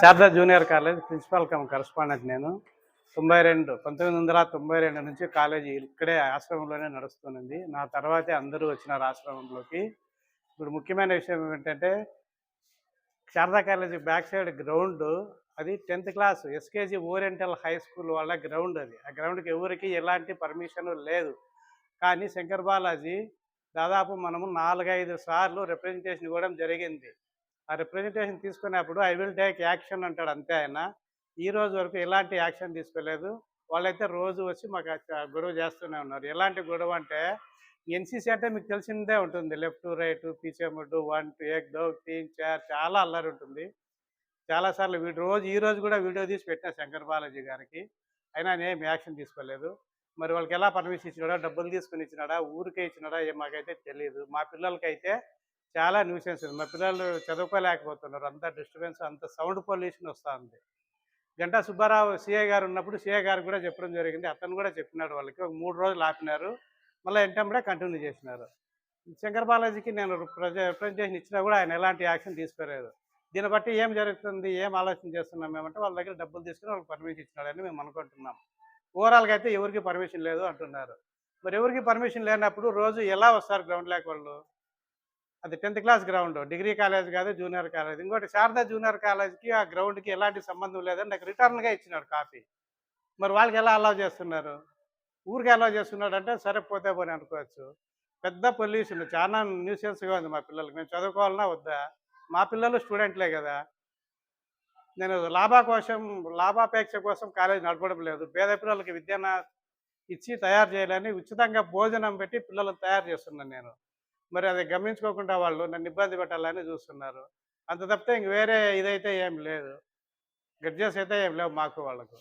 Sharada junior college principal cum correspondent నేను. తొంభై రెండు పంతొమ్మిది వందల తొంభై రెండు నుంచి కాలేజీ ఇక్కడే ఆశ్రమంలోనే నడుస్తున్నది నా తర్వాతే అందరూ వచ్చినారు ఆశ్రమంలోకి. ఇప్పుడు ముఖ్యమైన విషయం ఏంటంటే Sharada college back side ground అది tenth class SKG oriental high school వాళ్ళ గ్రౌండ్ అది. ఆ గ్రౌండ్కి ఎవరికి ఎలాంటి పర్మిషన్ లేదు. కానీ శంకర్ బాలాజీ దాదాపు మనము నాలుగైదు సార్లు రిప్రజెంటేషన్ ఇవ్వడం జరిగింది. ఆ రిప్రజెంటేషన్ తీసుకున్నప్పుడు ఐ విల్ టేక్ యాక్షన్ అంటాడు అంతే ఆయన. ఈ రోజు వరకు ఎలాంటి యాక్షన్ తీసుకోలేదు. వాళ్ళైతే రోజు వచ్చి మాకు గొడవ చేస్తూనే ఉన్నారు. ఎలాంటి గొడవ అంటే ఎన్సీసీ అంటే మీకు తెలిసిందే ఉంటుంది. లెఫ్ట్ రైట్ పీచే వన్ టూ ఎక్ డో తీన్ చార్ చాలా అల్లరి ఉంటుంది. చాలాసార్లు వీడు రోజు ఈ రోజు కూడా వీడియో తీసి పెట్టిన శంకర్ బాలాజీ గారికి. అయినా నేను యాక్షన్ తీసుకోలేదు. మరి వాళ్ళకి ఎలా పర్మిషన్ ఇచ్చినాడా డబ్బులు తీసుకుని ఇచ్చినాడా ఊరికే ఇచ్చినాడా ఏం మాకైతే తెలియదు మా పిల్లలకైతే చాలా న్యూసెన్స్. ఉంది మా పిల్లలు చదువుకోలేకపోతున్నారు. అంత డిస్టర్బెన్స్ అంత సౌండ్ పొల్యూషన్ వస్తుంది. గంటా సుబ్బారావు సీఏ గారు ఉన్నప్పుడు సీఏ గారు కూడా చెప్పడం జరిగింది. అతను కూడా చెప్పినాడు వాళ్ళకి. ఒక మూడు రోజులు ఆపినారు. మళ్ళీ వెంటనే కంటిన్యూ చేసినారు. శంకర్ బాలాజీకి నేను రిప్రజెంటేషన్ ఇచ్చినా కూడా ఆయన ఎలాంటి యాక్షన్ తీసుకోలేదు. దీన్ని బట్టి ఏం జరుగుతుంది ఏం ఆలోచన చేస్తున్నాం మేమంటే వాళ్ళ దగ్గర డబ్బులు తీసుకుని వాళ్ళకి పర్మిషన్ ఇచ్చినాడని మేము అనుకుంటున్నాం. ఓవరాల్గా అయితే ఎవరికి పర్మిషన్ లేదు అంటున్నారు. మరి ఎవరికి పర్మిషన్ లేనప్పుడు రోజు ఎలా వస్తారు గ్రౌండ్ లేక వాళ్ళు? అది tenth class ground degree college కాదు జూనియర్ కాలేజ్. ఇంకోటి శారదా జూనియర్ కాలేజ్కి ఆ గ్రౌండ్కి ఎలాంటి సంబంధం లేదని నాకు రిటర్న్గా ఇచ్చినాడు కాపీ. మరి వాళ్ళకి ఎలా అలౌ చేస్తున్నారు? ఊరికి అలౌ చేస్తున్నాడు అంటే సరే పోతే పోనీ అనుకోవచ్చు. పెద్ద పొల్యూషన్ చాలా న్యూసెన్స్గా ఉంది మా పిల్లలకి. మేము చదువుకోవాలన్నా వద్దా? మా పిల్లలు స్టూడెంట్లే కదా. నేను లాభా కోసం లాభాపేక్ష కోసం కాలేజ్ నడపడం లేదు. పేద పిల్లలకి విద్యను ఇచ్చి తయారు చేయాలని ఉచితంగా భోజనం పెట్టి పిల్లలను తయారు చేస్తున్నాను నేను. మరి అది గమనించుకోకుండా వాళ్ళు నన్ను ఇబ్బంది పెట్టాలని చూస్తున్నారు. అంత తప్పితే ఇంక వేరే ఇదైతే ఏం లేదు. గడ్జెస్ అయితే ఏం లేవు మాకు వాళ్ళకు.